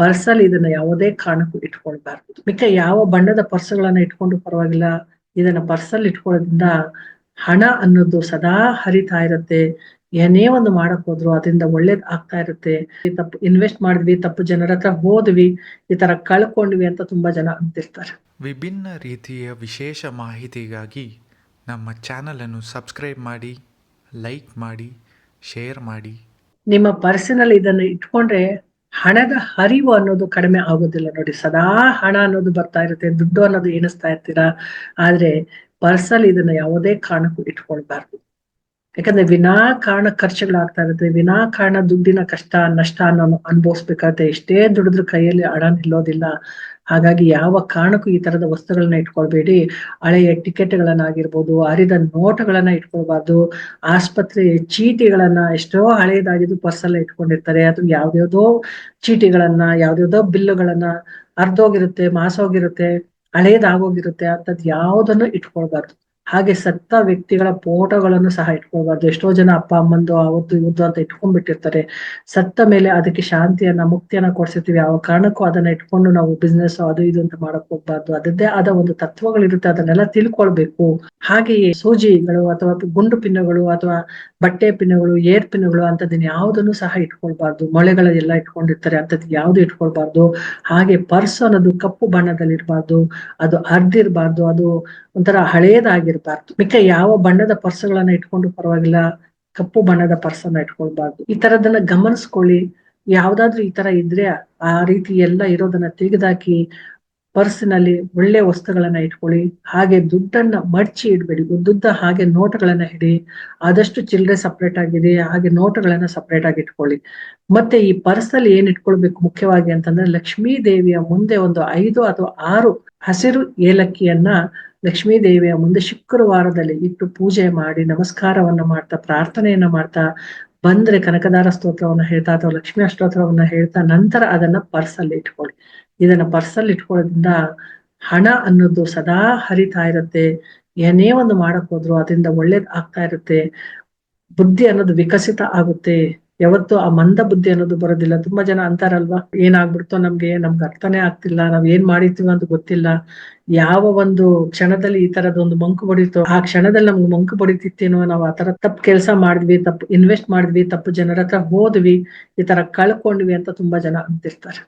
ಪರ್ಸಲ್ಲಿ ಇದನ್ನ ಯಾವುದೇ ಕಾರಣಕ್ಕೂ ಇಟ್ಕೊಳ್ಬಾರ್ದು. ಮಿಕ್ಕ ಯಾವ ಬಣ್ಣದ ಪರ್ಸ್ಗಳನ್ನ ಇಟ್ಕೊಂಡು ಪರವಾಗಿಲ್ಲ. ಇದನ್ನ ಪರ್ಸಲ್ಲಿ ಇಟ್ಕೊಳ್ಳೋದ್ರಿಂದ ಹಣ ಅನ್ನೋದು ಸದಾ ಹರಿತಾ ಇರುತ್ತೆ. ಏನೇ ಒಂದು ಮಾಡಕ್ ಹೋದ್ರು ಅದರಿಂದ ಒಳ್ಳೇದ್ ಆಗ್ತಾ ಇರುತ್ತೆ. ತಪ್ಪು ಇನ್ವೆಸ್ಟ್ ಮಾಡಿದ್ವಿ ತಪ್ಪು ಜನರ ಹತ್ರ ಹೋದ್ವಿ ಈ ತರ ಕಳ್ಕೊಂಡ್ವಿ ಅಂತ ತುಂಬಾ ಜನ ಅಂತಿರ್ತಾರೆ. ವಿಭಿನ್ನ ರೀತಿಯ ವಿಶೇಷ ಮಾಹಿತಿಗಾಗಿ ನಮ್ಮ ಚಾನಲ್ ಅನ್ನು ಸಬ್ಸ್ಕ್ರೈಬ್ ಮಾಡಿ ಲೈಕ್ ಮಾಡಿ ಶೇರ್ ಮಾಡಿ. ನಿಮ್ಮ ಪರ್ಸಿನಲ್ಲಿ ಇದನ್ನ ಇಟ್ಕೊಂಡ್ರೆ ಹಣದ ಹರಿವು ಅನ್ನೋದು ಕಡಿಮೆ ಆಗೋದಿಲ್ಲ ನೋಡಿ. ಸದಾ ಹಣ ಅನ್ನೋದು ಬರ್ತಾ ಇರುತ್ತೆ, ದುಡ್ಡು ಅನ್ನೋದು ಎಣಿಸ್ತಾ ಇರ್ತೀರಾ? ಆದ್ರೆ ಪರ್ಸಲ್ ಇದನ್ನ ಯಾವುದೇ ಕಾರಣಕ್ಕೂ ಇಟ್ಕೊಳ್ಬಾರ್ದು. ಯಾಕಂದ್ರೆ ವಿನಾಕಾರಣ ಖರ್ಚುಗಳಾಗ್ತಾ ಇರುತ್ತೆ. ವಿನಾಕಾರಣ ದುಡ್ಡಿನ ಕಷ್ಟ, ನಷ್ಟ ಅನ್ನೋ ಅನುಭವಿಸ್ಬೇಕಾಗುತ್ತೆ ಎಷ್ಟೇ ದುಡಿದ್ರು ಕೈಯಲ್ಲಿ ಹಣ ನಿಲ್ಲೋದಿಲ್ಲ. ಹಾಗಾಗಿ ಯಾವ ಕಾರಣಕ್ಕೂ ಈ ತರದ ವಸ್ತುಗಳನ್ನ ಇಟ್ಕೊಳ್ಬೇಡಿ. ಹಳೆಯ ಟಿಕೆಟ್ಗಳನ್ನಾಗಿರ್ಬೋದು, ಹರಿದ ನೋಟುಗಳನ್ನ ಇಟ್ಕೊಳ್ಬಾರ್ದು. ಆಸ್ಪತ್ರೆ ಚೀಟಿಗಳನ್ನ ಎಷ್ಟೋ ಹಳೆಯದಾಗಿದ್ದು ಪರ್ಸಲ್ಲ ಇಟ್ಕೊಂಡಿರ್ತಾರೆ. ಅದು ಯಾವ್ದ್ಯಾವ್ದೋ ಚೀಟಿಗಳನ್ನ, ಯಾವ್ದ್ಯಾವ್ದೋ ಬಿಲ್ಲುಗಳನ್ನ ಅರ್ಧೋಗಿರುತ್ತೆ ಮಾಸೋಗಿರುತ್ತೆ, ಹಳೇದಾಗೋಗಿರುತ್ತೆ ಅಂತದ್ ಯಾವ್ದನ್ನು ಇಟ್ಕೊಳ್ಬಾರ್ದು. ಹಾಗೆ ಸತ್ತ ವ್ಯಕ್ತಿಗಳ ಫೋಟೋಗಳನ್ನು ಸಹ ಇಟ್ಕೊಳ್ಬಾರ್ದು. ಎಷ್ಟೋ ಜನ ಅಪ್ಪ, ಅಮ್ಮಂದು, ಅವತ್ತು, ಇವತ್ತು ಅಂತ ಇಟ್ಕೊಂಡ್ಬಿಟ್ಟಿರ್ತಾರೆ. ಸತ್ತ ಮೇಲೆ ಅದಕ್ಕೆ ಶಾಂತಿಯನ್ನ, ಮುಕ್ತಿಯನ್ನ ಕೊಡ್ಸಿರ್ತೀವಿ. ಯಾವ ಕಾರಣಕ್ಕೂ ಅದನ್ನ ಇಟ್ಕೊಂಡು ನಾವು ಬಿಸ್ನೆಸ್ ಅದು ಇದು ಅಂತ ಮಾಡಕ್ ಹೋಗ್ಬಾರ್ದು. ಅದರದ್ದೇ ಆದ ಒಂದು ತತ್ವಗಳಿರುತ್ತೆ. ಅದನ್ನೆಲ್ಲ ತಿಳ್ಕೊಳ್ಬೇಕು. ಹಾಗೆಯೇ ಸೂಜಿಗಳು ಅಥವಾ ಗುಂಡು ಪಿನ್ನುಗಳು ಅಥವಾ ಬಟ್ಟೆ ಪಿನ್ನುಗಳು, ಏರ್ ಪಿನ್ನುಗಳು ಅಂತದನ್ನ ಯಾವುದನ್ನು ಸಹ ಇಟ್ಕೊಳ್ಬಾರ್ದು. ಮೊಳೆಗಳೆಲ್ಲ ಇಟ್ಕೊಂಡಿರ್ತಾರೆ. ಅಂತದ್ ಯಾವ್ದು ಇಟ್ಕೊಳ್ಬಾರ್ದು? ಹಾಗೆ ಪರ್ಸ್ ಅನ್ನೋದು ಕಪ್ಪು ಬಣ್ಣದಲ್ಲಿ ಇರಬಾರ್ದು ಅದು ಅರ್ದಿರ್ಬಾರ್ದು ಅದು ಒಂಥರ ಹಳೇದಾಗಿರ್ಬಾರ್ದು. ಮಿಕ್ಕ ಯಾವ ಬಣ್ಣದ ಪರ್ಸ್ಗಳನ್ನ ಇಟ್ಕೊಂಡು ಪರವಾಗಿಲ್ಲ, ಕಪ್ಪು ಬಣ್ಣದ ಪರ್ಸ್ ಅನ್ನ ಇಟ್ಕೊಳ್ಬಾರ್ದು. ಈ ತರದನ್ನ ಗಮನಿಸ್ಕೊಳ್ಳಿ. ಯಾವ್ದಾದ್ರು ಈ ತರ ಇದ್ರೆ ಆ ರೀತಿ ಎಲ್ಲ ಇರೋದನ್ನ ತೆಗೆದಾಕಿ ಪರ್ಸಿನಲ್ಲಿ ಒಳ್ಳೆ ವಸ್ತುಗಳನ್ನ ಇಟ್ಕೊಳ್ಳಿ. ಹಾಗೆ ದುಡ್ಡನ್ನ ಮಡ್ಚಿ ಇಡ್ಬೇಡಿ. ದುಡ್ಡ ಹಾಗೆ ನೋಟುಗಳನ್ನ ಹಿಡಿ ಆದಷ್ಟು ಚಿಲ್ಲರೆ ಸಪ್ರೇಟ್ ಆಗಿದೆ. ಹಾಗೆ ನೋಟುಗಳನ್ನ ಸಪ್ರೇಟ್ ಆಗಿ ಇಟ್ಕೊಳ್ಳಿ. ಮತ್ತೆ ಈ ಪರ್ಸ್ ಅಲ್ಲಿ ಏನ್ ಇಟ್ಕೊಳ್ಬೇಕು ಮುಖ್ಯವಾಗಿ ಅಂತಂದ್ರೆ ಲಕ್ಷ್ಮೀ ದೇವಿಯ ಮುಂದೆ ಒಂದು ಐದು ಅಥವಾ ಆರು ಹಸಿರು ಏಲಕ್ಕಿಯನ್ನ ಲಕ್ಷ್ಮೀ ದೇವಿಯ ಮುಂದೆ ಶುಕ್ರವಾರದಲ್ಲಿ ಇಟ್ಟು ಪೂಜೆ ಮಾಡಿ ನಮಸ್ಕಾರವನ್ನ ಮಾಡ್ತಾ, ಪ್ರಾರ್ಥನೆಯನ್ನ ಮಾಡ್ತಾ, ಬಂದ್ರೆ ಕನಕದಾರ ಸ್ತೋತ್ರವನ್ನ ಹೇಳ್ತಾ ಅಥವಾ ಲಕ್ಷ್ಮೀ ಅಷ್ಟೋತ್ರವನ್ನ ಹೇಳ್ತಾ ನಂತರ ಅದನ್ನ ಪರ್ಸಲ್ಲಿ ಇಟ್ಕೊಳ್ಳಿ. ಇದನ್ನ ಪರ್ಸಲ್ಲಿ ಇಟ್ಕೊಳ್ಳೋದ್ರಿಂದ ಹಣ ಅನ್ನೋದು ಸದಾ ಹರಿತಾ ಇರುತ್ತೆ. ಏನೇ ಒಂದು ಮಾಡಕ್ ಹೋದ್ರು ಅದರಿಂದ ಒಳ್ಳೇದ್ ಆಗ್ತಾ ಇರುತ್ತೆ. ಬುದ್ಧಿ ಅನ್ನೋದು ವಿಕಸಿತ ಆಗುತ್ತೆ. ಯಾವತ್ತು ಆ ಮಂದ ಬುದ್ಧಿ ಅನ್ನೋದು ಬರೋದಿಲ್ಲ. ತುಂಬಾ ಜನ ಅಂತಾರಲ್ವಾ? ಏನಾಗ್ಬಿಡ್ತೋ ನಮ್ಗೆ ನಮ್ಗೆ ಅರ್ಥನೇ ಆಗ್ತಿಲ್ಲ. ನಾವ್ ಏನ್ ಮಾಡಿರ್ತೀವಿ ಅಂತ ಗೊತ್ತಿಲ್ಲ. ಯಾವ ಒಂದು ಕ್ಷಣದಲ್ಲಿ ಈ ತರದ ಒಂದು ಮಂಕು ಬಡಿತೋ, ಆ ಕ್ಷಣದಲ್ಲಿ ನಮ್ಗೆ ಮಂಕು ಬಡಿತಿತ್ತೇನೋ ನಾವು ಆ ತರ ತಪ್ಪು ಕೆಲಸ ಮಾಡಿದ್ವಿ, ತಪ್ಪು ಇನ್ವೆಸ್ಟ್ ಮಾಡಿದ್ವಿ, ತಪ್ಪು ಜನರ ಹತ್ರ ಹೋದ್ವಿ, ಈ ತರ ಕಳ್ಕೊಂಡ್ವಿ ಅಂತ ತುಂಬಾ ಜನ ಅಂತಿರ್ತಾರೆ.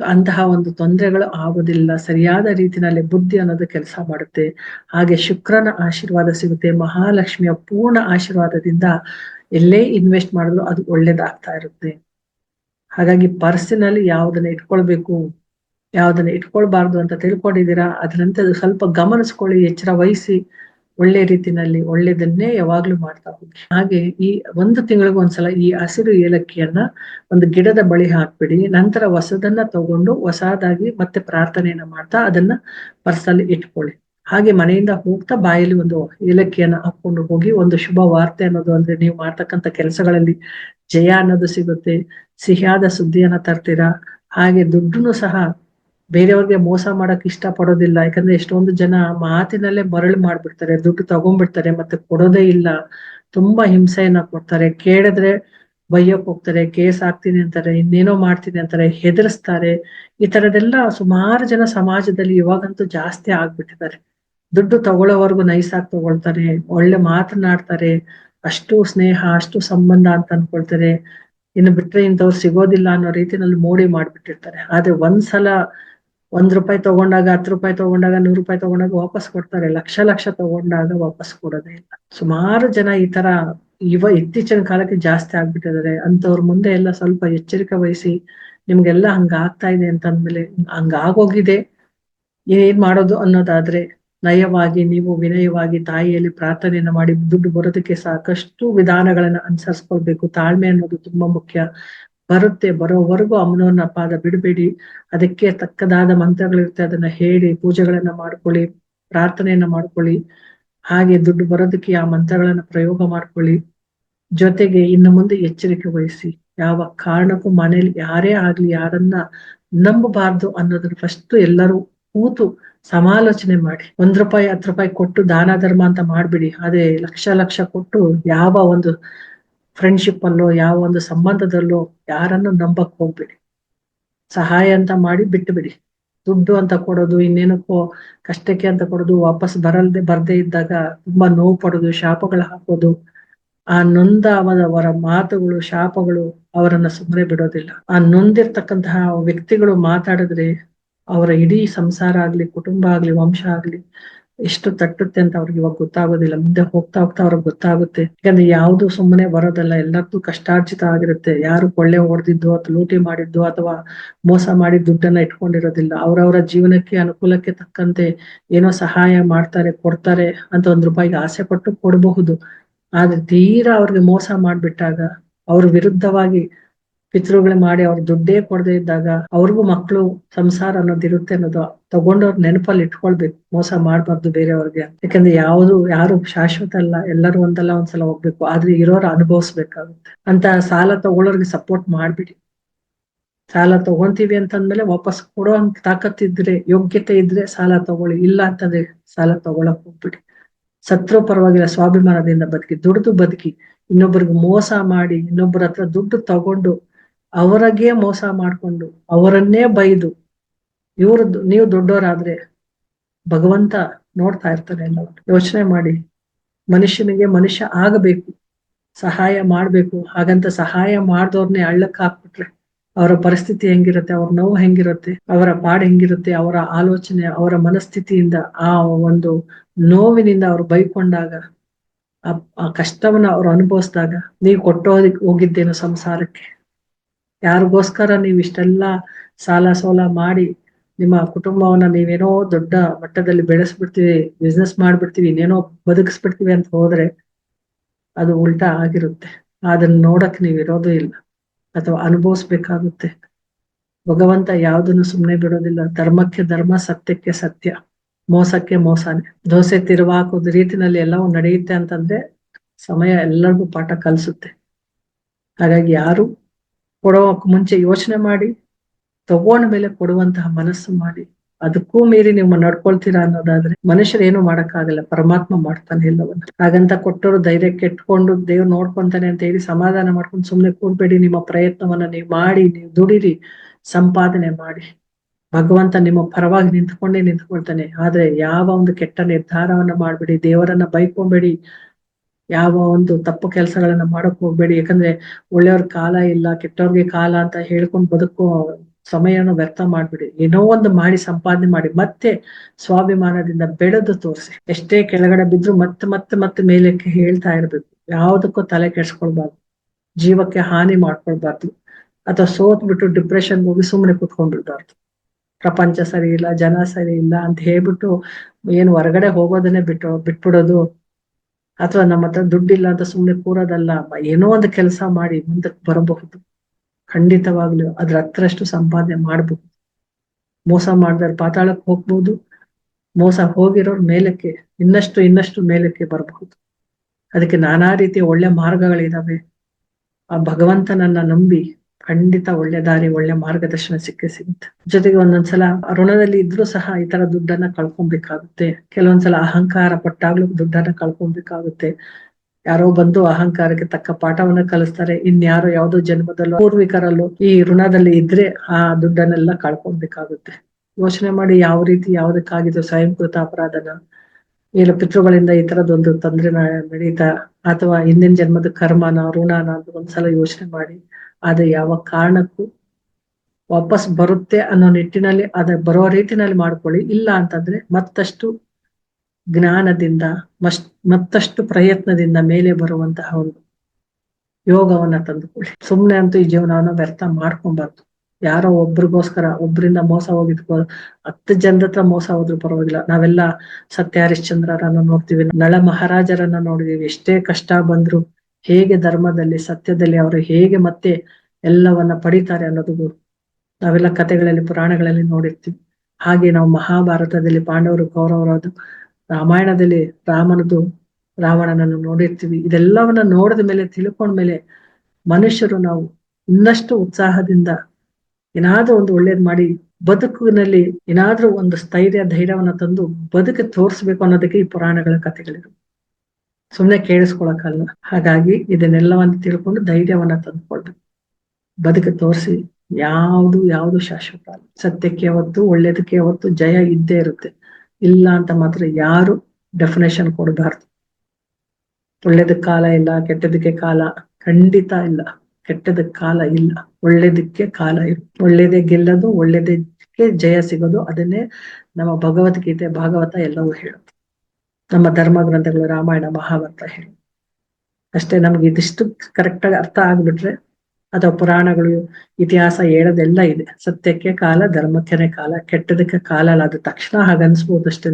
ಅಂತಹ ಒಂದು ತೊಂದರೆಗಳು ಆಗೋದಿಲ್ಲ. ಸರಿಯಾದ ರೀತಿನಲ್ಲಿ ಬುದ್ಧಿ ಅನ್ನೋದು ಕೆಲಸ ಮಾಡುತ್ತೆ. ಹಾಗೆ ಶುಕ್ರನ ಆಶೀರ್ವಾದ ಸಿಗುತ್ತೆ. ಮಹಾಲಕ್ಷ್ಮಿಯ ಪೂರ್ಣ ಆಶೀರ್ವಾದದಿಂದ ಎಲ್ಲೇ ಇನ್ವೆಸ್ಟ್ ಮಾಡಿದ್ರು ಅದು ಒಳ್ಳೇದಾಗ್ತಾ ಇರುತ್ತೆ. ಹಾಗಾಗಿ ಪರ್ಸಿನಲ್ಲಿ ಯಾವ್ದನ್ನ ಇಟ್ಕೊಳ್ಬೇಕು, ಯಾವ್ದನ್ನ ಇಟ್ಕೊಳ್ಬಾರ್ದು ಅಂತ ತಿಳ್ಕೊಂಡಿದ್ದೀರಾ? ಅದರಂತೆ ಸ್ವಲ್ಪ ಗಮನಿಸ್ಕೊಳ್ಳಿ ಎಚ್ಚರ ವಹಿಸಿ ಒಳ್ಳೆ ರೀತಿನಲ್ಲಿ ಒಳ್ಳೇದನ್ನೇ ಯಾವಾಗ್ಲೂ ಮಾಡ್ತಾ ಹೋಗಿ. ಹಾಗೆ ಈ ಒಂದು ತಿಂಗಳಿಗೆ ಒಂದ್ಸಲ ಈ ಹಸಿರು ಏಲಕ್ಕಿಯನ್ನ ಒಂದು ಗಿಡದ ಬಳಿ ಹಾಕ್ಬಿಡಿ, ನಂತರ ಹೊಸದನ್ನ ತಗೊಂಡು ಹೊಸದಾಗಿ ಮತ್ತೆ ಪ್ರಾರ್ಥನೆಯನ್ನ ಮಾಡ್ತಾ ಅದನ್ನ ಪರ್ಸಲ್ಲಿ ಇಟ್ಕೊಳ್ಳಿ. ಹಾಗೆ ಮನೆಯಿಂದ ಹೋಗ್ತಾ ಬಾಯಲ್ಲಿ ಒಂದು ಏಲಕ್ಕಿಯನ್ನ ಹಾಕೊಂಡು ಹೋಗಿ ಒಂದು ಶುಭ ವಾರ್ತೆ ಅನ್ನೋದು ಅಂದ್ರೆ ನೀವು ಮಾಡ್ತಕ್ಕಂಥ ಕೆಲಸಗಳಲ್ಲಿ ಜಯ ಅನ್ನೋದು ಸಿಗುತ್ತೆ, ಸಿಹಿಯಾದ ಸುದ್ದಿಯನ್ನ ತರ್ತೀರಾ? ಹಾಗೆ ದುಡ್ಡುನು ಸಹ ಬೇರೆಯವ್ರಿಗೆ ಮೋಸ ಮಾಡಕ್ ಇಷ್ಟ ಪಡೋದಿಲ್ಲ ಯಾಕಂದ್ರೆ ಎಷ್ಟೊಂದು ಜನ ಮಾತಿನಲ್ಲೇ ಮರಳು ಮಾಡ್ಬಿಡ್ತಾರೆ, ದುಡ್ಡು ತಗೊಂಡ್ಬಿಡ್ತಾರೆ ಮತ್ತೆ ಕೊಡೋದೇ ಇಲ್ಲ. ತುಂಬಾ ಹಿಂಸೆಯನ್ನ ಕೊಡ್ತಾರೆ. ಕೇಳಿದ್ರೆ ಬೈಯಕ್ ಹೋಗ್ತಾರೆ, ಕೇಸ್ ಹಾಕ್ತೀನಿ ಅಂತಾರೆ, ಇನ್ನೇನೋ ಮಾಡ್ತೀನಿ ಅಂತಾರೆ, ಹೆದರ್ಸ್ತಾರೆ. ಈ ತರದೆಲ್ಲ ಸುಮಾರು ಜನ ಸಮಾಜದಲ್ಲಿ ಇವಾಗಂತೂ ಜಾಸ್ತಿ ಆಗ್ಬಿಟ್ಟಿದ್ದಾರೆ. ದುಡ್ಡು ತಗೊಳ್ಳೋವರೆಗೂ ಆಗಿ ತಗೊಳ್ತಾರೆ, ಒಳ್ಳೆ ಮಾತನಾಡ್ತಾರೆ, ಅಷ್ಟು ಸ್ನೇಹ, ಅಷ್ಟು ಸಂಬಂಧ ಅಂತ ಅನ್ಕೊಳ್ತಾರೆ. ಇನ್ನು ಬಿಟ್ರೆ ಇಂಥವ್ರು ಸಿಗೋದಿಲ್ಲ ಅನ್ನೋ ರೀತಿನಲ್ಲಿ ಮೋಡಿ ಮಾಡ್ಬಿಟ್ಟಿರ್ತಾರೆ. ಆದ್ರೆ ಒಂದ್ಸಲ ಒಂದ್ ರೂಪಾಯಿ ತಗೊಂಡಾಗ, ಹತ್ತು ರೂಪಾಯಿ ತಗೊಂಡಾಗ, ನೂರು ರೂಪಾಯಿ ತಗೊಂಡಾಗ ವಾಪಸ್ ಕೊಡ್ತಾರೆ. ಲಕ್ಷ ಲಕ್ಷ ತಗೊಂಡಾಗ ವಾಪಸ್ ಕೊಡೋದೇ ಇಲ್ಲ. ಸುಮಾರು ಜನ ಈ ತರ ಇವ ಇತ್ತೀಚಿನ ಕಾಲಕ್ಕೆ ಜಾಸ್ತಿ ಆಗ್ಬಿಟ್ಟಿದ್ದಾರೆ. ಅಂತವ್ರ ಮುಂದೆ ಎಲ್ಲ ಸ್ವಲ್ಪ ಎಚ್ಚರಿಕೆ ವಹಿಸಿ ನಿಮ್ಗೆಲ್ಲ ಹಂಗ ಆಗ್ತಾ ಇದೆ ಅಂತ ಅಂದ್ಮೇಲೆ ಏನ್ ಮಾಡೋದು ಅನ್ನೋದಾದ್ರೆ ನಯವಾಗಿ ನೀವು ವಿನಯವಾಗಿ ತಾಯಿಯಲ್ಲಿ ಪ್ರಾರ್ಥನೆಯನ್ನು ಮಾಡಿ ದುಡ್ಡು ಬರೋದಕ್ಕೆ ಸಾಕಷ್ಟು ವಿಧಾನಗಳನ್ನ ಅನುಸರಿಸ್ಕೊಳ್ಬೇಕು. ತಾಳ್ಮೆ ಅನ್ನೋದು ತುಂಬಾ ಮುಖ್ಯ. ಬರುತ್ತೆ, ಬರೋವರೆಗೂ ಅಮ್ಮನವ್ರನ್ನ ಪಾದ ಬಿಡಬೇಡಿ. ಅದಕ್ಕೆ ತಕ್ಕದಾದ ಮಂತ್ರಗಳಿರುತ್ತೆ. ಅದನ್ನ ಹೇಳಿ, ಪೂಜೆಗಳನ್ನ ಮಾಡ್ಕೊಳ್ಳಿ, ಪ್ರಾರ್ಥನೆಯನ್ನ ಮಾಡ್ಕೊಳ್ಳಿ. ಹಾಗೆ ದುಡ್ಡು ಬರೋದಕ್ಕೆ ಆ ಮಂತ್ರಗಳನ್ನ ಪ್ರಯೋಗ ಮಾಡ್ಕೊಳ್ಳಿ. ಜೊತೆಗೆ ಇನ್ನು ಮುಂದೆ ಎಚ್ಚರಿಕೆ ವಹಿಸಿ. ಯಾವ ಕಾರಣಕ್ಕೂ ಮನೇಲಿ ಯಾರೇ ಆಗ್ಲಿ, ಯಾರನ್ನ ನಂಬಬಾರ್ದು ಅನ್ನೋದನ್ನ ಫಸ್ಟ್ ಎಲ್ಲರೂ ಕೂತು ಸಮಾಲೋಚನೆ ಮಾಡಿ. ಒಂದ್ ರೂಪಾಯಿ, ಹತ್ತು ರೂಪಾಯಿ ಕೊಟ್ಟು ದಾನ, ಧರ್ಮ ಅಂತ ಮಾಡ್ಬಿಡಿ. ಅದೇ ಲಕ್ಷ ಲಕ್ಷ ಕೊಟ್ಟು ಯಾವ ಒಂದು ಫ್ರೆಂಡ್ಶಿಪ್ ಅಲ್ಲೋ, ಯಾವ ಒಂದು ಸಂಬಂಧದಲ್ಲೋ ಯಾರನ್ನು ನಂಬಕ್ ಹೋಗ್ಬೇಡಿ. ಸಹಾಯ ಅಂತ ಮಾಡಿ ಬಿಟ್ಟು ಬಿಡಿ ದುಡ್ಡು ಅಂತ ಕೊಡೋದು, ಇನ್ನೇನಕ್ಕೋ ಕಷ್ಟಕ್ಕೆ ಅಂತ ಕೊಡೋದು, ವಾಪಸ್ ಬರಲ್ದೆ, ಬರ್ದೇ ಇದ್ದಾಗ ತುಂಬಾ ನೋವು ಪಡೋದು, ಶಾಪಗಳು ಹಾಕೋದು. ಆ ನೊಂದ ಅವರ ಮಾತುಗಳು, ಶಾಪಗಳು ಅವರನ್ನ ಸುಮ್ಮನೆ ಬಿಡೋದಿಲ್ಲ. ಆ ನೊಂದಿರ್ತಕ್ಕಂತಹ ವ್ಯಕ್ತಿಗಳು ಮಾತಾಡಿದ್ರೆ ಅವರ ಇಡೀ ಸಂಸಾರ ಆಗ್ಲಿ, ಕುಟುಂಬ ಆಗ್ಲಿ, ವಂಶ ಆಗ್ಲಿ, ಎಷ್ಟು ತಟ್ಟುತ್ತೆ ಅಂತ ಅವ್ರಿಗೆ ಇವಾಗ ಗೊತ್ತಾಗೋದಿಲ್ಲ. ಮುಂದೆ ಹೋಗ್ತಾ ಹೋಗ್ತಾ ಅವ್ರಿಗೆ ಗೊತ್ತಾಗುತ್ತೆ. ಯಾಕಂದ್ರೆ ಯಾವ್ದು ಸುಮ್ಮನೆ ಬರೋದಲ್ಲ, ಎಲ್ಲದಕ್ಕೂ ಕಷ್ಟಾರ್ಜಿತ ಆಗಿರುತ್ತೆ. ಯಾರು ಕೊಳ್ಳೆ ಹೊಡೆದಿದ್ದು ಅಥವಾ ಲೂಟಿ ಮಾಡಿದ್ದು ಅಥವಾ ಮೋಸ ಮಾಡಿ ದುಡ್ಡನ್ನ ಇಟ್ಕೊಂಡಿರೋದಿಲ್ಲ. ಅವರವರ ಜೀವನಕ್ಕೆ, ಅನುಕೂಲಕ್ಕೆ ತಕ್ಕಂತೆ ಏನೋ ಸಹಾಯ ಮಾಡ್ತಾರೆ, ಕೊಡ್ತಾರೆ ಅಂತ ಒಂದ್ ರೂಪಾಯಿಗೆ ಆಸೆ ಪಟ್ಟು ಕೊಡಬಹುದು. ಆದ್ರೆ ತೀರಾ ಅವ್ರಿಗೆ ಮೋಸ ಮಾಡ್ಬಿಟ್ಟಾಗ ಅವ್ರ ವಿರುದ್ಧವಾಗಿ ಪಿತೃಗಳು ಮಾಡಿ ಅವ್ರ ದುಡ್ಡೇ ಕೊಡದೆ ಇದ್ದಾಗ ಅವ್ರಿಗೂ ಮಕ್ಕಳು ಸಂಸಾರ ಅನ್ನೋದು ಇರುತ್ತೆ ಅನ್ನೋದು ತಗೊಂಡವ್ರ ನೆನಪಲ್ಲಿ ಇಟ್ಕೊಳ್ಬೇಕು. ಮೋಸ ಮಾಡಬಾರ್ದು ಬೇರೆಯವ್ರಿಗೆ. ಯಾಕಂದ್ರೆ ಯಾವುದು, ಯಾರು ಶಾಶ್ವತ ಅಲ್ಲ. ಎಲ್ಲರೂ ಒಂದಲ್ಲ, ಒಂದ್ಸಲ ಹೋಗ್ಬೇಕು. ಆದ್ರೆ ಇರೋರು ಅನುಭವಿಸ್ಬೇಕಾಗುತ್ತೆ. ಅಂತ ಸಾಲ ತಗೊಳ್ಳೋರ್ಗೆ ಸಪೋರ್ಟ್ ಮಾಡ್ಬಿಡಿ. ಸಾಲ ತಗೊಂತೀವಿ ಅಂತಂದ್ಮೇಲೆ ವಾಪಸ್ ಕೊಡೋ ಅಂತ ತಾಕತ್ತಿದ್ರೆ, ಯೋಗ್ಯತೆ ಇದ್ರೆ ಸಾಲ ತಗೊಳ್ಳಿ. ಇಲ್ಲ ಅಂತಂದ್ರೆ ಸಾಲ ತಗೊಳಕ್ ಹೋಗ್ಬಿಡಿ. ಸತ್ರು ಪರವಾಗಿಲ್ಲ, ಸ್ವಾಭಿಮಾನದಿಂದ ಬದುಕಿ, ದುಡ್ದು ಬದುಕಿ ಇನ್ನೊಬ್ಬರಿಗೆ ಮೋಸ ಮಾಡಿ ಇನ್ನೊಬ್ಬರ ಹತ್ರ ದುಡ್ಡು ತಗೊಂಡು ಅವರಿಗೆ ಮೋಸ ಮಾಡ್ಕೊಂಡು, ಅವರನ್ನೇ ಬೈದು ಇವ್ರದ್ದು ನೀವು ದೊಡ್ಡವರಾದ್ರೆ ಭಗವಂತ ನೋಡ್ತಾ ಇರ್ತಾರೆ ಎಲ್ಲ. ಯೋಚನೆ ಮಾಡಿ, ಮನುಷ್ಯನಿಗೆ ಮನುಷ್ಯ ಆಗಬೇಕು, ಸಹಾಯ ಮಾಡ್ಬೇಕು, ಹಾಗಂತ ಸಹಾಯ ಮಾಡಿದವ್ರನ್ನೇ ಅಳ್ಳಕ್ ಹಾಕ್ಬಿಟ್ರೆ ಅವರ ಪರಿಸ್ಥಿತಿ ಹೆಂಗಿರುತ್ತೆ, ಅವ್ರ ನೋವು ಹೆಂಗಿರುತ್ತೆ, ಅವರ ಪಾಡ್ ಹೆಂಗಿರುತ್ತೆ, ಅವರ ಆಲೋಚನೆ, ಅವರ ಮನಸ್ಥಿತಿಯಿಂದ ಆ ಒಂದು ನೋವಿನಿಂದ ಅವ್ರು ಬೈಕೊಂಡಾಗ ಆ ಕಷ್ಟವನ್ನ ಅವ್ರು ಅನುಭವಿಸಿದಾಗ, ನೀವು ಕೊಟ್ಟೋದಿಕ್, ಹೋಗಿದ್ದೇನು ಸಂಸಾರಕ್ಕೆ. ಯಾರಿಗೋಸ್ಕರ ನೀವು ಇಷ್ಟೆಲ್ಲ ಸಾಲ ಸೋಲ ಮಾಡಿ ನಿಮ್ಮ ಕುಟುಂಬವನ್ನ ನೀವೇನೋ ದೊಡ್ಡ ಮಟ್ಟದಲ್ಲಿ ಬೆಳೆಸ್ಬಿಡ್ತೀವಿ ಬಿಸ್ನೆಸ್ ಮಾಡ್ಬಿಡ್ತೀವಿ, ಇನ್ನೇನೋ ಬದುಕಿಸ್ಬಿಡ್ತೀವಿ ಅಂತ ಹೋದ್ರೆ ಅದು ಉಲ್ಟಾ ಆಗಿರುತ್ತೆ. ಅದನ್ನ ನೋಡಕ್ ನೀವ್ ಇರೋದು ಇಲ್ಲ. ಅಥವಾ ಅನುಭವಿಸ್ಬೇಕಾಗುತ್ತೆ. ಭಗವಂತ ಯಾವ್ದನ್ನು ಸುಮ್ಮನೆ ಬಿಡೋದಿಲ್ಲ. ಧರ್ಮಕ್ಕೆ ಧರ್ಮ, ಸತ್ಯಕ್ಕೆ ಸತ್ಯ. ಮೋಸಕ್ಕೆ ಮೋಸನೆ. ದೋಸೆ ತಿರುವಾಕೋದ್ ರೀತಿನಲ್ಲಿ ಎಲ್ಲವೂ ನಡೆಯುತ್ತೆ ಅಂತಂದ್ರೆ ಸಮಯ ಎಲ್ಲರಿಗೂ ಪಾಠ ಕಲಿಸುತ್ತೆ. ಹಾಗಾಗಿ ಯಾರು ಕೊಡೋಕ್ ಮುಂಚೆ ಯೋಚನೆ ಮಾಡಿ ತಗೊಂಡ ಮೇಲೆ ಕೊಡುವಂತಹ ಮನಸ್ಸು ಮಾಡಿ, ಅದಕ್ಕೂ ಮೀರಿ ನೀವು ನಡ್ಕೊಳ್ತೀರಾ ಅನ್ನೋದಾದ್ರೆ ಮನುಷ್ಯರು ಏನು ಮಾಡಕ್ಕಾಗಲ್ಲ, ಪರಮಾತ್ಮ ಮಾಡ್ತಾನೆ ಎಲ್ಲವನ್ನ. ಹಾಗಂತ ಕೊಟ್ಟರು ಧೈರ್ಯ ಕೆಟ್ಕೊಂಡು ದೇವ್ರು ನೋಡ್ಕೊಂತಾನೆ ಅಂತ ಹೇಳಿ ಸಮಾಧಾನ ಮಾಡ್ಕೊಂಡು ಸುಮ್ನೆ ಕೂಡ್ಬೇಡಿ ನಿಮ್ಮ ಪ್ರಯತ್ನವನ್ನ ನೀವು ಮಾಡಿ, ನೀವು ದುಡಿರಿ, ಸಂಪಾದನೆ ಮಾಡಿ. ಭಗವಂತ ನಿಮ್ಮ ಪರವಾಗಿ ನಿಂತ್ಕೊಂಡೇ ನಿಂತ್ಕೊಳ್ತಾನೆ. ಆದ್ರೆ ಯಾವ ಒಂದು ಕೆಟ್ಟ ನಿರ್ಧಾರವನ್ನ ಮಾಡ್ಬೇಡಿ, ದೇವರನ್ನ ಬೈಕೊಂಬೇಡಿ ಯಾವ ಒಂದು ತಪ್ಪು ಕೆಲಸಗಳನ್ನ ಮಾಡಕ್ ಹೋಗ್ಬೇಡಿ. ಯಾಕಂದ್ರೆ ಒಳ್ಳೆಯವ್ರ ಕಾಲ ಇಲ್ಲ, ಕೆಟ್ಟವ್ರಿಗೆ ಕಾಲ ಅಂತ ಹೇಳ್ಕೊಂಡ್ ಬದುಕೋ ಸಮಯನ ವ್ಯರ್ಥ ಮಾಡ್ಬಿಡಿ. ಏನೋ ಒಂದು ಮಾಡಿ ಸಂಪಾದನೆ ಮಾಡಿ, ಮತ್ತೆ ಸ್ವಾಭಿಮಾನದಿಂದ ಬೆಳೆದು ತೋರಿಸಿ. ಎಷ್ಟೇ ಕೆಳಗಡೆ ಬಿದ್ರು ಮತ್ತೆ ಮತ್ತೆ ಮತ್ತೆ ಮೇಲಕ್ಕೆ ಹೇಳ್ತಾ ಇರ್ಬೇಕು. ಯಾವ್ದಕ್ಕೂ ತಲೆ ಕೆಡ್ಸ್ಕೊಳ್ಬಾರ್ದು. ಜೀವಕ್ಕೆ ಹಾನಿ ಮಾಡ್ಕೊಳ್ಬಾರ್ದು. ಅಥವಾ ಸೋತ್ ಬಿಟ್ಟು ಡಿಪ್ರೆಷನ್ ಹೋಗಿ ಸುಮ್ಮನೆ ಕುತ್ಕೊಂಡ್ಬಿಡ್ಬಾರ್ದು. ಪ್ರಪಂಚ ಸರಿ ಇಲ್ಲ, ಜನ ಸರಿ ಇಲ್ಲ ಅಂತ ಹೇಳ್ಬಿಟ್ಟು ಏನ್ ಹೊರಗಡೆ ಹೋಗೋದನ್ನೇ ಬಿಟ್ಟು ಬಿಟ್ಬಿಡೋದು ಅಥವಾ ನಮ್ಮ ಹತ್ರ ದುಡ್ಡಿಲ್ಲ ಅಂತ ಸುಮ್ಮನೆ ಕೂರೋದಲ್ಲ ಏನೋ ಒಂದು ಕೆಲಸ ಮಾಡಿ ಮುಂದಕ್ಕೆ ಬರಬಹುದು. ಖಂಡಿತವಾಗ್ಲೂ ಅದ್ರ ಹತ್ರಷ್ಟು ಸಂಪಾದನೆ ಮಾಡಬಹುದು. ಮೋಸ ಮಾಡಿದ್ರೆ ಪಾತಾಳಕ್ಕೆ ಹೋಗ್ಬೋದು. ಮೋಸ ಹೋಗಿರೋರ್ ಮೇಲಕ್ಕೆ, ಇನ್ನಷ್ಟು ಇನ್ನಷ್ಟು ಮೇಲಕ್ಕೆ ಬರಬಹುದು. ಅದಕ್ಕೆ ನಾನಾ ರೀತಿಯ ಒಳ್ಳೆ ಮಾರ್ಗಗಳಿದಾವೆ. ಆ ಭಗವಂತನನ್ನ ನಂಬಿ ಖಂಡಿತ ಒಳ್ಳೆ ದಾರಿ, ಒಳ್ಳೆ ಮಾರ್ಗದರ್ಶನ ಸಿಕ್ಕೇ ಸಿಗುತ್ತೆ. ಜೊತೆಗೆ ಒಂದೊಂದ್ಸಲ ಋಣದಲ್ಲಿ ಇದ್ರೂ ಸಹ ಈ ತರ ದುಡ್ಡನ್ನ ಕಳ್ಕೊಬೇಕಾಗುತ್ತೆ. ಕೆಲವೊಂದ್ಸಲ ಅಹಂಕಾರ ಪಟ್ಟಾಗ್ಲೂ ದುಡ್ಡನ್ನ ಕಳ್ಕೊಬೇಕಾಗುತ್ತೆ. ಯಾರೋ ಬಂದು ಅಹಂಕಾರಕ್ಕೆ ತಕ್ಕ ಪಾಠವನ್ನ ಕಲಿಸ್ತಾರೆ. ಇನ್ಯಾರೋ ಯಾವ್ದೋ ಜನ್ಮದಲ್ಲೋ, ಪೂರ್ವಿಕರಲ್ಲೋ ಈ ಋಣದಲ್ಲಿ ಇದ್ರೆ ಆ ದುಡ್ಡನ್ನೆಲ್ಲ ಕಳ್ಕೊಬೇಕಾಗುತ್ತೆ. ಯೋಚನೆ ಮಾಡಿ ಯಾವ ರೀತಿ ಯಾವ್ದಕ್ಕಾಗಿದ್ದು ಸ್ವಯಂಕೃತ ಅಪರಾಧನ ಏನು ಪಿತೃಗಳಿಂದ ಈ ತರದೊಂದು ತೊಂದ್ರೆ ನಡೀತಾ ಅಥವಾ ಹಿಂದಿನ ಜನ್ಮದ ಕರ್ಮನ, ಋಣನ ಅಂತ ಒಂದ್ಸಲ ಯೋಚನೆ ಮಾಡಿ ಆದ್ರೆ ಯಾವ ಕಾರಣಕ್ಕೂ ವಾಪಸ್ ಬರುತ್ತೆ ಅನ್ನೋ ನಿಟ್ಟಿನಲ್ಲಿ, ಅದ ಬರೋ ರೀತಿನಲ್ಲಿ ಮಾಡ್ಕೊಳ್ಳಿ. ಇಲ್ಲ ಅಂತಂದ್ರೆ ಮತ್ತಷ್ಟು ಜ್ಞಾನದಿಂದ ಮತ್ತಷ್ಟು ಪ್ರಯತ್ನದಿಂದ ಮೇಲೆ ಬರುವಂತಹ ಒಂದು ಯೋಗವನ್ನ ತಂದುಕೊಳ್ಳಿ. ಸುಮ್ನೆ ಅಂತೂ ಈ ಜೀವನವನ್ನ ವ್ಯರ್ಥ ಮಾಡ್ಕೊಬಾರ್ದು. ಯಾರೋ ಒಬ್ರಿಗೋಸ್ಕರ, ಒಬ್ರಿಂದ ಮೋಸ ಹೋಗಿದ್ಕೋ, ಹತ್ತು ಜನದ ಹತ್ರ ಮೋಸ ಹೋದ್ರು ಪರವಾಗಿಲ್ಲ. ನಾವೆಲ್ಲ ಸತ್ಯ ಹರಿಶ್ಚಂದ್ರರನ್ನ ನೋಡ್ತೀವಿ. ನಳ ಮಹಾರಾಜರನ್ನ ನೋಡಿದೀವಿ. ಎಷ್ಟೇ ಕಷ್ಟ ಬಂದ್ರು ಹೇಗೆ ಧರ್ಮದಲ್ಲಿ, ಸತ್ಯದಲ್ಲಿ ಅವರು ಹೇಗೆ ಮತ್ತೆ ಎಲ್ಲವನ್ನ ಪಡಿತಾರೆ ಅನ್ನೋದು ನಾವೆಲ್ಲ ಕಥೆಗಳಲ್ಲಿ, ಪುರಾಣಗಳಲ್ಲಿ ನೋಡಿರ್ತೀವಿ. ಹಾಗೆ ನಾವು ಮಹಾಭಾರತದಲ್ಲಿ ಪಾಂಡವರು, ಕೌರವರದು, ರಾಮಾಯಣದಲ್ಲಿ ರಾಮನದು, ರಾವಣನನ್ನು ನೋಡಿರ್ತೀವಿ. ಇದೆಲ್ಲವನ್ನ ನೋಡಿದ ಮೇಲೆ ತಿಳ್ಕೊಂಡ್ಮೇಲೆ ಮನುಷ್ಯರು ನಾವು ಇನ್ನಷ್ಟು ಉತ್ಸಾಹದಿಂದ ಏನಾದ್ರೂ ಒಂದು ಒಳ್ಳೇದ್ ಮಾಡಿ, ಬದುಕಿನಲ್ಲಿ ಏನಾದ್ರೂ ಒಂದು ಸ್ಥೈರ್ಯ, ಧೈರ್ಯವನ್ನ ತಂದು ಬದುಕು ತೋರಿಸ್ಬೇಕು ಅನ್ನೋದಕ್ಕೆ ಈ ಪುರಾಣಗಳ ಕಥೆಗಳಿರು ಸುಮ್ನೆ ಕೇಳಿಸ್ಕೊಳಕಲ್ಲ ಹಾಗಾಗಿ ಇದನ್ನೆಲ್ಲವನ್ನ ತಿಳ್ಕೊಂಡು ಧೈರ್ಯವನ್ನ ತಂದುಕೊಳ್ಬೇಕು. ಬದುಕು ತೋರಿಸಿ ಯಾವುದು ಯಾವುದು ಶಾಶ್ವತ ಅಲ್ಲ. ಸತ್ಯಕ್ಕೆ ಯಾವತ್ತು, ಒಳ್ಳೇದಕ್ಕೆ ಯಾವತ್ತು ಜಯ ಇದ್ದೇ ಇರುತ್ತೆ. ಇಲ್ಲ ಅಂತ ಮಾತ್ರ ಯಾರು ಡೆಫಿನೇಷನ್ ಕೊಡಬಾರ್ದು. ಒಳ್ಳೇದಕ್ಕೆ ಕಾಲ ಇಲ್ಲ, ಕೆಟ್ಟದಕ್ಕೆ ಕಾಲ ಖಂಡಿತ ಇಲ್ಲ. ಕೆಟ್ಟದಕ್ಕೆ ಕಾಲ ಇಲ್ಲ. ಒಳ್ಳೇದಕ್ಕೆ ಕಾಲ ಇಲ್ಲ. ಒಳ್ಳೇದೇ ಗೆಲ್ಲೋದು, ಒಳ್ಳೇದಕ್ಕೆ ಜಯ ಸಿಗೋದು, ಅದನ್ನೇ ನಮ್ಮ ಭಗವದ್ಗೀತೆ ಭಾಗವತ ಎಲ್ಲವೂ ಹೇಳುತ್ತೆ. ನಮ್ಮ ಧರ್ಮ ಗ್ರಂಥಗಳು ರಾಮಾಯಣ, ಮಹಾಭಾರತ ಹೇಳಿ. ಅಷ್ಟೇ ನಮ್ಗೆ ಇದಿಷ್ಟು ಕರೆಕ್ಟ್ ಆಗಿ ಅರ್ಥ ಆಗ್ಬಿಟ್ರೆ ಅಥವಾ ಪುರಾಣಗಳು, ಇತಿಹಾಸ ಹೇಳೋದೆಲ್ಲ ಇದೆ. ಸತ್ಯಕ್ಕೆ ಕಾಲ, ಧರ್ಮಕ್ಕೆನೆ ಕಾಲ, ಕೆಟ್ಟದಕ್ಕೆ ಕಾಲ ಅಲ್ಲ, ಅದು ತಕ್ಷಣ ಹಾಗನ್ಸ್ಬೋದು ಅಷ್ಟೇ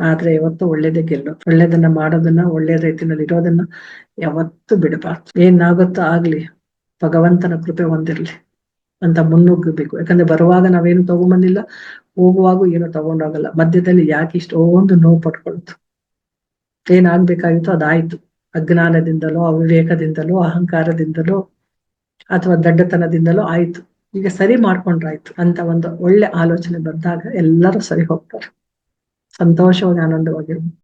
ಆದ್ರೆ ಯಾವತ್ತು ಒಳ್ಳೇದೇ ಒಳ್ಳೇದನ್ನ ಮಾಡೋದನ್ನ, ಒಳ್ಳೆ ರೀತಿಯಲ್ಲಿ ಇರೋದನ್ನ ಯಾವತ್ತು ಬಿಡಬಾರ್ದು. ಏನಾಗುತ್ತೋ ಆಗ್ಲಿ, ಭಗವಂತನ ಕೃಪೆ ಹೊಂದಿರ್ಲಿ. ಅಂತ ಮುನ್ನುಗ್ಗಬೇಕು. ಯಾಕಂದ್ರೆ ಬರುವಾಗ ನಾವೇನು ತಗೊಂಬಂದಿಲ್ಲ, ಹೋಗುವಾಗ ಏನು ತಗೊಂಡೋಗಲ್ಲ. ಮಧ್ಯದಲ್ಲಿ ಯಾಕೆ ಇಷ್ಟೊಂದು ನೋವು ಪಟ್ಕೊಳ್ತು? ಏನಾಗ್ಬೇಕಾಗಿತ್ತು? ಅದಾಯ್ತು. ಅಜ್ಞಾನದಿಂದಲೋ, ಅವಿವೇಕದಿಂದಲೋ, ಅಹಂಕಾರದಿಂದಲೋ, ಅಥವಾ ದಡ್ಡತನದಿಂದಲೋ ಆಯ್ತು. ಈಗ ಸರಿ ಮಾಡ್ಕೊಂಡ್ರಾಯ್ತು ಅಂತ ಒಂದು ಒಳ್ಳೆ ಆಲೋಚನೆ ಬಂದಾಗ ಎಲ್ಲರೂ ಸರಿ ಹೋಗ್ತಾರೆ. ಸಂತೋಷವಾಗಿ ಆನಂದವಾಗಿರ್ಬೋದು.